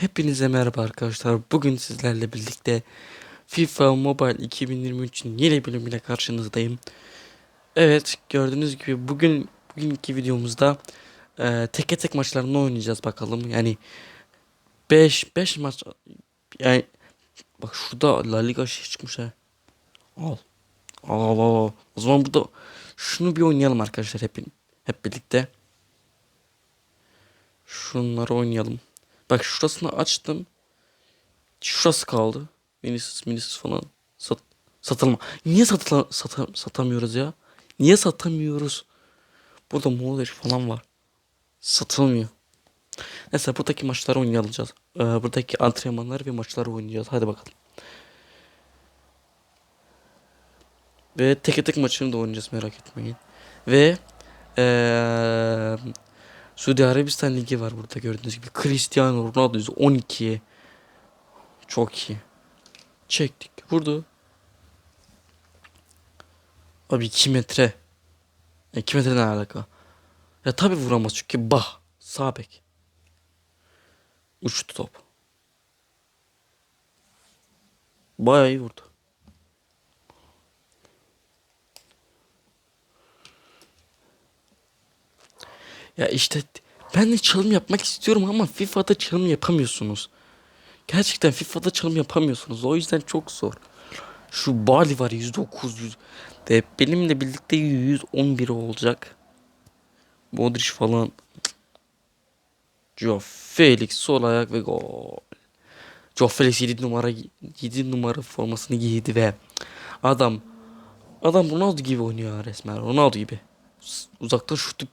Hepinize merhaba arkadaşlar. Bugün sizlerle birlikte FIFA Mobile 2023'ün yeni bölümüyle karşınızdayım. Evet, gördüğünüz gibi bugün bugünkü videomuzda e, teke tek maçlarını oynayacağız bakalım. Yani 5 5 maç yani bak şurada La Liga şey çıkmış ha. Al. Al al al. O zaman burada şunu bir oynayalım arkadaşlar hep hep birlikte. Şunları oynayalım. Bak şurasını açtım. Şurası kaldı. Vinicius, Vinicius falan. Sat, satılma. Niye satıla, sata, satamıyoruz ya? Niye satamıyoruz? Burada Modric falan var. Satılmıyor. Neyse buradaki maçları oynayacağız. Ee, buradaki antrenmanları ve maçları oynayacağız. Hadi bakalım. Ve tek tek maçını da oynayacağız merak etmeyin. Ve ee, Suudi Arabistan Ligi var burada gördüğünüz gibi. Cristiano Ronaldo 12'ye. Çok iyi. Çektik. Vurdu. Abi 2 metre. 2 metre ne alaka? Ya tabi vuramaz çünkü bah. Sağ bek. Uçtu top. Bayağı iyi vurdu. Ya işte ben de çalım yapmak istiyorum ama FIFA'da çalım yapamıyorsunuz. Gerçekten FIFA'da çalım yapamıyorsunuz. O yüzden çok zor. Şu Bali var 109 100. De benimle birlikte 111 olacak. Modric falan. Joe Felix sol ayak ve gol. Joe Felix 7 numara 7 numara formasını giydi ve adam adam Ronaldo gibi oynuyor resmen. Ronaldo gibi. Uzaktan şutu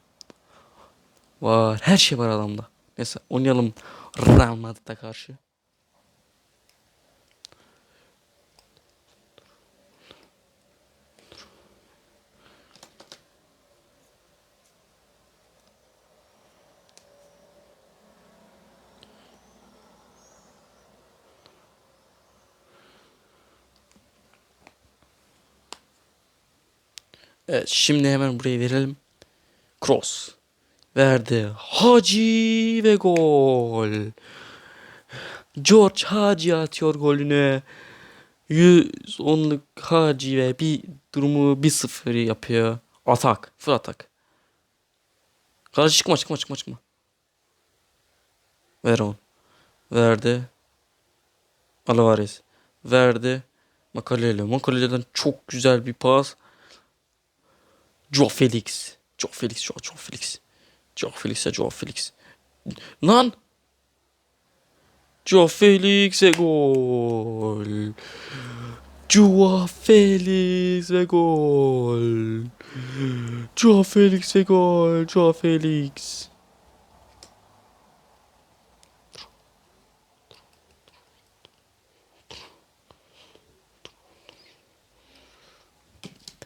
Var. Her şey var adamda. Neyse oynayalım Real Madrid'e karşı. Evet şimdi hemen buraya verelim. Cross. Verdi. Hacı ve gol. George Hacı atıyor golünü. 110'luk Hacı ve bir durumu 1-0 yapıyor. Atak. Full atak. Karşı çıkma çıkma çıkma çıkma. Ver on. Verdi. Alvarez. Verdi. Makalele. Makalele'den çok güzel bir pas. Joe Felix. Joe Felix. Joe, Joe Felix. Joe Felix'e Joe Felix. Lan! Joe Felix ve gol. Joe Felix gol. Joe Felix gol. Joe Felix.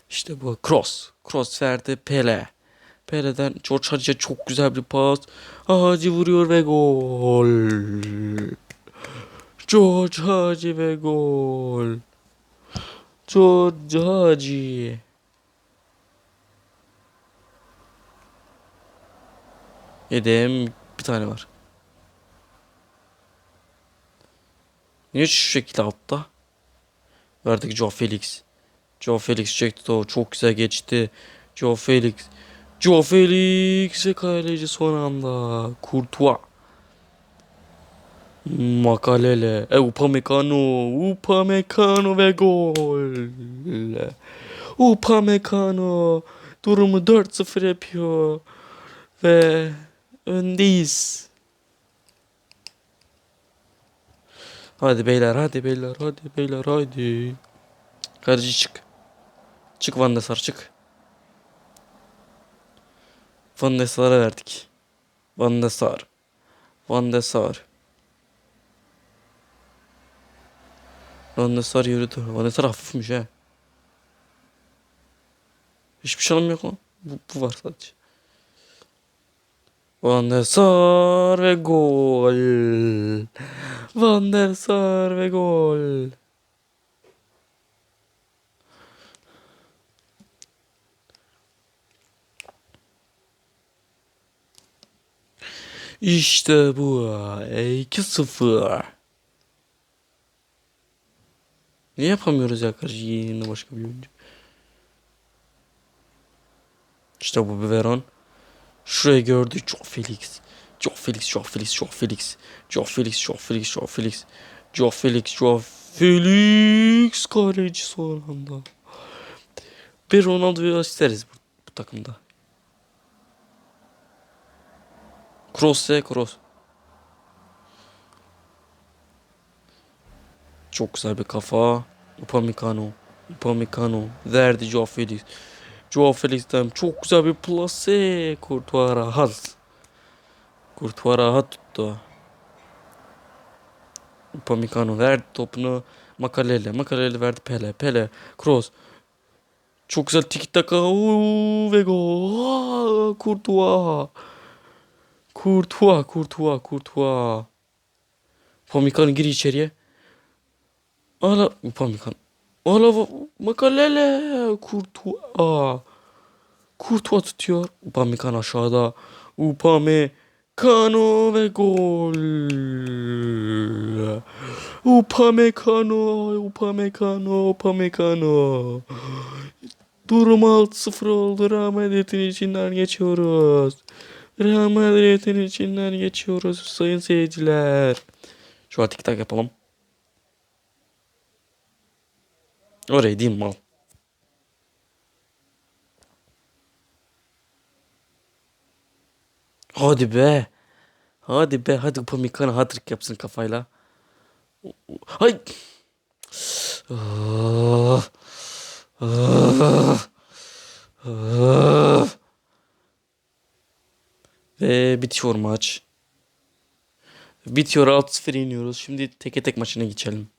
İşte bu cross. Cross verdi Pele. Pele'den George Hacı'ya çok güzel bir pas. Hacı vuruyor ve gol. George Hacı ve gol. George Hacı. Yedim bir tane var. Niye şu şekilde altta? Verdik Joe Felix. Joe Felix çekti o çok güzel geçti. Joe Felix. Joe Felix ve kaleci son anda. Courtois. Makalele. E, Upamecano. Upamecano ve gol. Upamecano. Durumu 4-0 yapıyor. Ve öndeyiz. Hadi beyler hadi beyler hadi beyler hadi. Kaleci çık. Çık Van Sar çık. Van der Sar'a verdik. Van der Sar. Van der Sar. Van der Sar yürüdü. Van der Sar hafifmiş he. Hiçbir şey yok lan. Bu, bu var sadece. Van der Sar ve gol. Van der Sar ve gol. İşte bu. 2-0. Niye yapamıyoruz ya karşı yerine başka bir oyuncu? İşte bu biberon. Şurayı gördü. Joe Felix. Joe Felix, Joe Felix, Joe Felix. Joe Felix, Joe Felix, Joe Felix. Joe Felix, Joe Felix. Kaleci son anda. Bir Ronaldo'yu isteriz bu, bu takımda. Cross ya cross. Çok güzel bir kafa. Upamecano. Upamecano. Verdi Joao Felix. Joao Felix'ten çok güzel bir plase. Courtois rahat. Courtois rahat tuttu. Upamecano verdi topunu. Makalele. Makalele verdi Pele. Pele. Cross. Çok güzel tiki taka. Uuu, Ve gol. Courtois. Courtois. Courtois. Courtois. Upamecano gir içeriye. Ala Upamecano. Ala Makalele. Courtois. Courtois tutuyor. Upamecano aşağıda. Upamecano ve gol. Upamecano. Upamecano. Upamecano. Durum 6-0 oldu. Real Madrid'in içinden geçiyoruz. Real Madrid'in içinden geçiyoruz sayın seyirciler. Şu an tik tak yapalım. Oraya değil mal. Hadi be. Hadi be. Hadi Upamecano hat-trick yapsın kafayla. Hay. Ah. Ah. Ah. Ve bitiyor maç. Bitiyor 6-0 yeniyoruz. Şimdi teke tek maçına geçelim.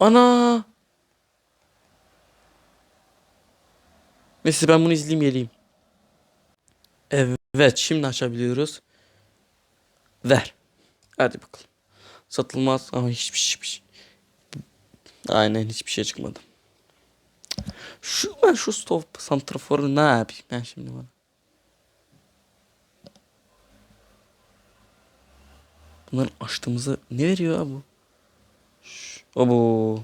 Ana! Neyse ben bunu izleyeyim geleyim. Evet şimdi açabiliyoruz. Ver. Hadi bakalım. Satılmaz ama hiçbir şey. hiçbir şey. Aynen hiçbir şey çıkmadı. Şu ben şu stop santraforu ne yapayım ben şimdi bana. Bunların açtığımızda ne veriyor abi bu? Ş- O bu.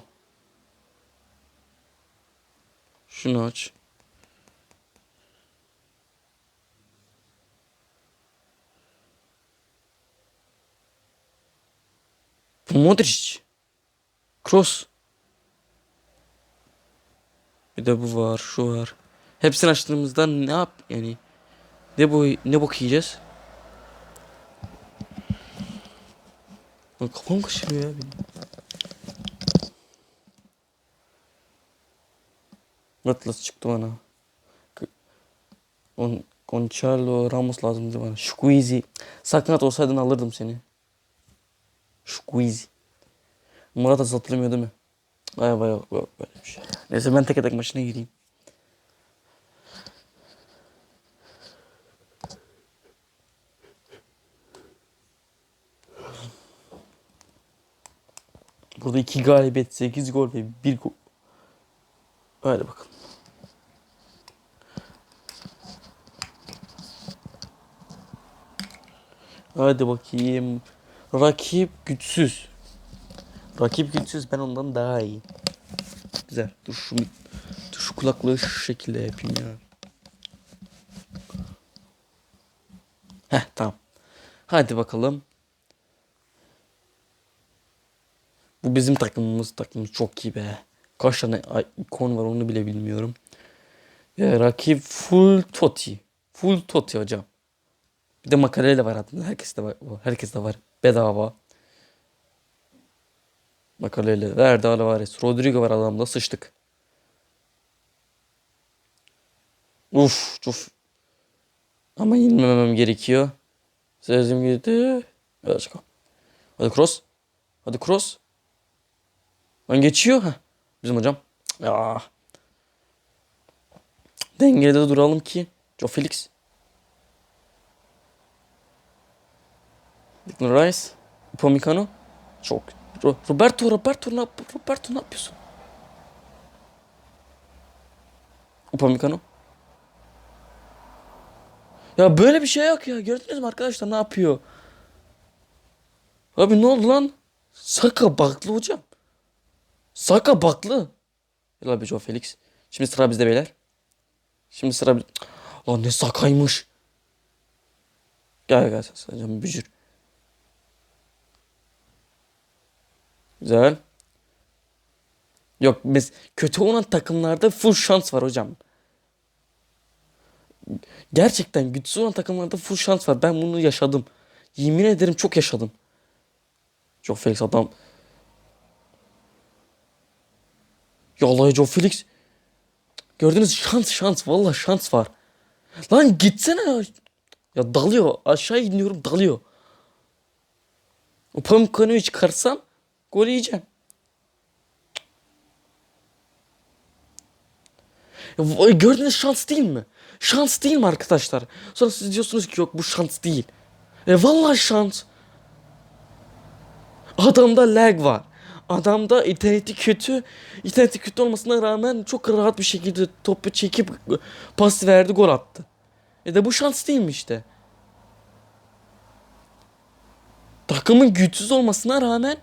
Şunu aç. Bu Modric. Kroos. Bir de bu var, şu var. Hepsini açtığımızda ne yap yani? Ne bu ne bok yiyeceğiz? Lan kafam kaşınıyor ya benim. Atlas çıktı bana. On, Gonçalo Ramos lazımdı bana. Squeezy. Sakat olsaydın alırdım seni. Squeezy. Murat satılmıyor değil mi? Vay vay yok, yok böyle bir şey. Neyse ben tek tek maçına gireyim. Burada iki galibiyet, 8 gol ve 1 gol. Hadi bakalım. Hadi bakayım. Rakip güçsüz. Rakip güçsüz ben ondan daha iyi. Güzel. Dur şu, dur şu kulaklığı şu şekilde yapayım ya. Heh tamam. Hadi bakalım. Bu bizim takımımız takımımız çok iyi be. Kaç tane ikon var onu bile bilmiyorum. Ya, rakip full Totti. Full Totti hocam. Bir de makarele var hatta. Herkes de var. Herkes de var. Bedava. Makalele. Verdi Alvarez. Rodrigo var adamda. Sıçtık. Uf. Çok. Ama yenilmemem gerekiyor. Sezim gitti. Hadi çıkalım. Hadi cross. Hadi cross. Lan geçiyor. ha. Bizim hocam. Ya. Dengede de duralım ki. Joe Felix. Declan Rice. Upamecano. Çok. Ro- Roberto, Roberto ne Roberto ne yapıyorsun? Upamecano. Ya böyle bir şey yok ya. Gördünüz mü arkadaşlar ne yapıyor? Abi ne oldu lan? Saka baklı hocam. Saka baklı. Gel abi Joe Felix. Şimdi sıra bizde beyler. Şimdi sıra. Lan ne sakaymış. Gel gel sen sen bücür. Güzel. Yok biz kötü olan takımlarda full şans var hocam. Gerçekten güçsüz olan takımlarda full şans var. Ben bunu yaşadım. Yemin ederim çok yaşadım. Joe Felix adam. Ya Allah Joe Felix. Gördünüz şans şans vallahi şans var. Lan gitsene ya. Dalıyor. Aşağı iniyorum dalıyor. O Pamukano'yu çıkarsam gol yiyeceğim. Ya, gördüğünüz şans değil mi? Şans değil mi arkadaşlar? Sonra siz diyorsunuz ki yok bu şans değil. E vallahi şans. Adamda lag var. Adamda interneti kötü. İnterneti kötü olmasına rağmen çok rahat bir şekilde topu çekip pas verdi gol attı. E de bu şans değil mi işte? Takımın güçsüz olmasına rağmen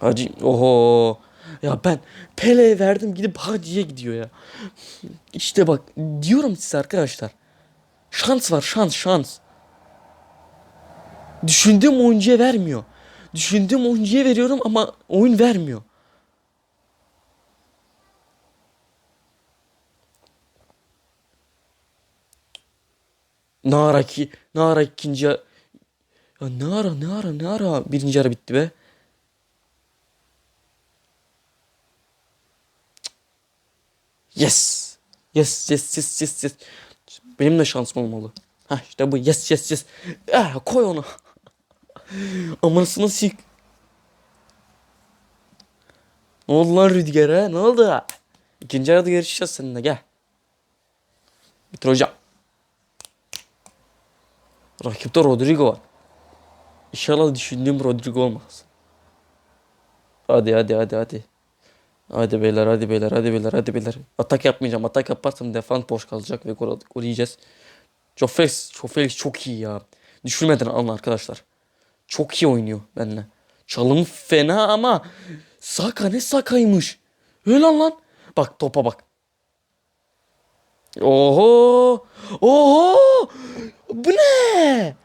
Hacı oho ya ben Pele'ye verdim gidip Hacı'ya gidiyor ya. İşte bak diyorum size arkadaşlar. Şans var şans şans. Düşündüğüm oyuncuya vermiyor. Düşündüğüm oyuncuya veriyorum ama oyun vermiyor. Nara ki Nara ikinci ya ne ara ne ara ne ara birinci ara bitti be. Yes. Yes yes yes yes yes. Benim de şansım olmalı. Ha işte bu yes yes yes. Ah, koy onu. Amanısını sik. Ne oldu lan Rüdiger ha? Ne oldu? İkinci arada görüşeceğiz seninle gel. Bitir hocam. Rakipte Rodrigo var. İnşallah düşündüğüm Rodrigo olmaz. Hadi hadi hadi hadi. Hadi beyler hadi beyler hadi beyler hadi beyler. Atak yapmayacağım. Atak yaparsam defans boş kalacak ve gol, gol yiyeceğiz. Joe Felix çok iyi ya. Düşürmeden alın arkadaşlar. Çok iyi oynuyor benimle. Çalım fena ama Saka ne Saka'ymış. Öyle lan lan. Bak topa bak. Oho! Oho! Bu ne?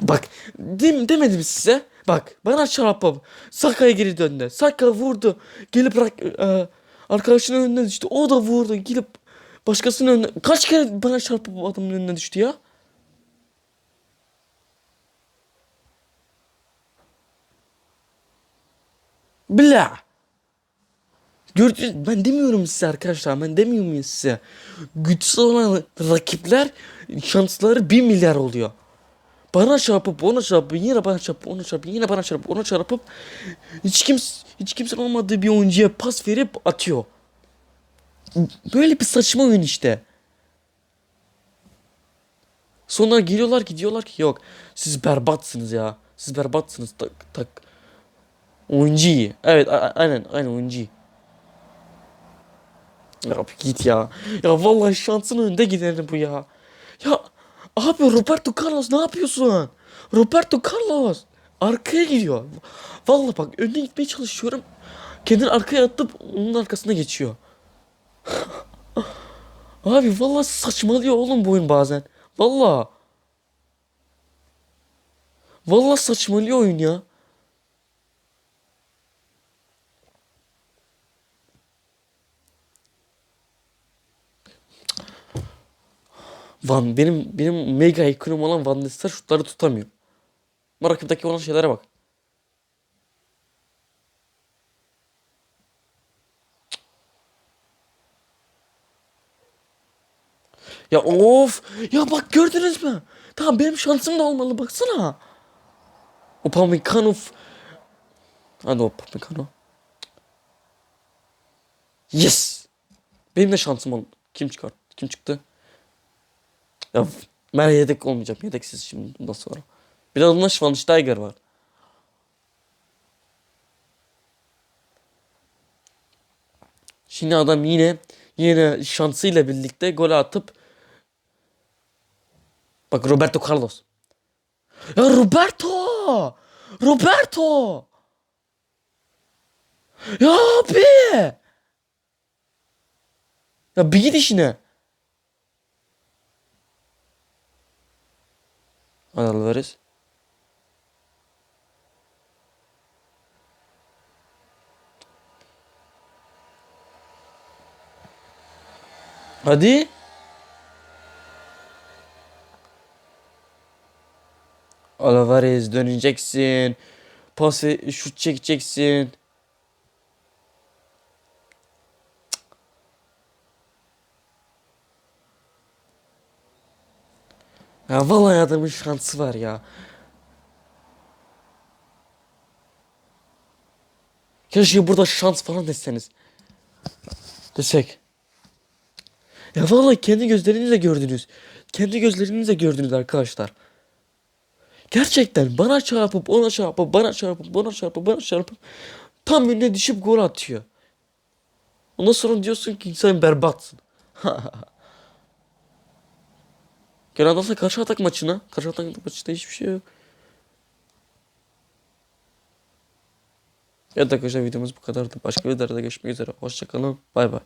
Bak dem demedim size. Bak bana çarpıp Saka'ya geri döndü. Saka vurdu. Gelip e, arkadaşının önüne düştü. O da vurdu. Gelip başkasının önüne. Kaç kere bana çarpıp adamın önüne düştü ya? Bla. Gördünüz ben demiyorum size arkadaşlar ben demiyor muyum size? Güçsüz olan rakipler şansları 1 milyar oluyor. Bana çarpıp ona çarpıp yine bana çarpıp ona çarpıp yine bana çarpıp ona çarpıp hiç kimse hiç kimsenin olmadığı bir oyuncuya pas verip atıyor. Böyle bir saçma oyun işte. Sonra geliyorlar ki diyorlar ki yok siz berbatsınız ya. Siz berbatsınız tak tak. Oyuncu. Evet aynen aynen oyuncu iyi. Ya git ya. Ya vallahi şansın önünde giderim bu ya. Ya abi Roberto Carlos ne yapıyorsun? Roberto Carlos arkaya gidiyor. Vallahi bak önüne gitmeye çalışıyorum. Kendini arkaya atıp onun arkasına geçiyor. abi vallahi saçmalıyor oğlum bu oyun bazen. Vallahi. Vallahi saçmalıyor oyun ya. Van benim benim mega ikonum olan Van Sar şutları tutamıyor. Ama rakipteki olan şeylere bak. Ya of! Ya bak gördünüz mü? Tamam benim şansım da olmalı baksana. Upamecano. Hadi Upamecano. Yes! Benim de şansım oldu. Kim çıkar? Kim çıktı? Ya ben yedek olmayacağım. Yedeksiz şimdi bundan sonra. Bir de onunla Schweinsteiger var. Şimdi adam yine yine şansıyla birlikte gol atıp Bak Roberto Carlos. Ya Roberto! Roberto! Ya abi! Ya bir git işine. Alvarez. Hadi. Alvarez döneceksin. Pas ve şut çekeceksin. Ya vallahi adamın şansı var ya. Keşke burada şans falan deseniz. Desek. Ya vallahi kendi gözlerinizle gördünüz. Kendi gözlerinizle gördünüz arkadaşlar. Gerçekten bana çarpıp ona çarpıp bana çarpıp bana çarpıp bana çarpıp tam önüne düşüp gol atıyor. Ondan sonra diyorsun ki sen berbatsın. Gel sonra karşı atak maçına. Karşı atak maçında hiçbir şey yok. Evet arkadaşlar videomuz bu kadardı. Başka videolarda görüşmek üzere. Hoşçakalın. Bay bay.